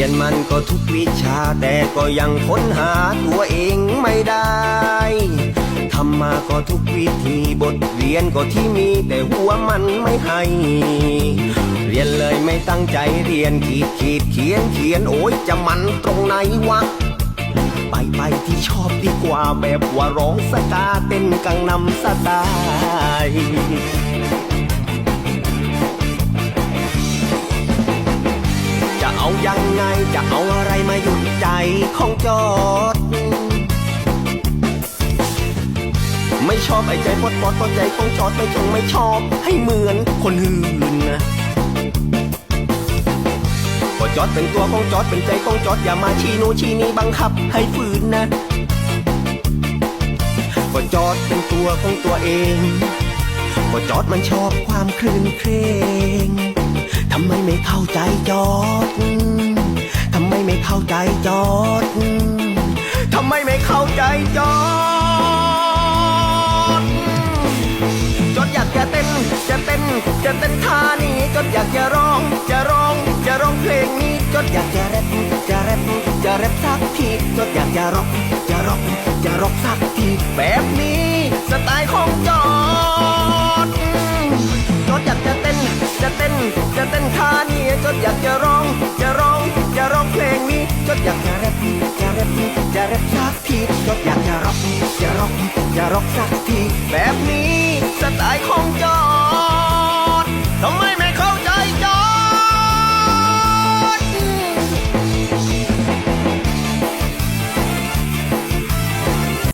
รียนมันก็ทุกวิชา แต่ก็ยังค้นหาตัวเองไม่ได้ทำมาก็ทุกวิธีบทเรียนก็ที่มีแต่หัวมันไม่ให้ เรียนเลยไม่ตั้งใจเรียนขีดขีดเขียนเขียนโอ้ยจะมันตรงไหนวะไปไปที่ชอบดีกว่าแบบว่าร้องสกาเต้นกังนำสไตล์จะเอายัง จะเอาอะไรมาหยุดใจของจอด ไม่ชอบไอ้ใจปดปดปดใจของจอดไม่ชงไม่ชอบให้เหมือนคนอื่นนะก็จอดเป็นตัวของจอดเป็นใจของจอดอย่ามาชี้นู้นชี้นี้บังคับให้ฝืนนะก็จอดเป็นตัวของตัวเองก็จอดมันชอบความคลื่นเครงทำไมไม่เข้าใจจอด จจอด ทำไมไม่เข้าใจจอด จอดอยากจะเต้น จะเต้น จะเต้นท่านี้ จอดอยากจะร้อง จะร้อง จะร้องเพลงนี้ จอดอยากจะแรปจะแรปจะแรปสักที จอดอยากจะร็อก จะร็อก จะร็อกสักทีแบบนี้ อย่าร็อกสักที แบบนี้สไตล์ของจอ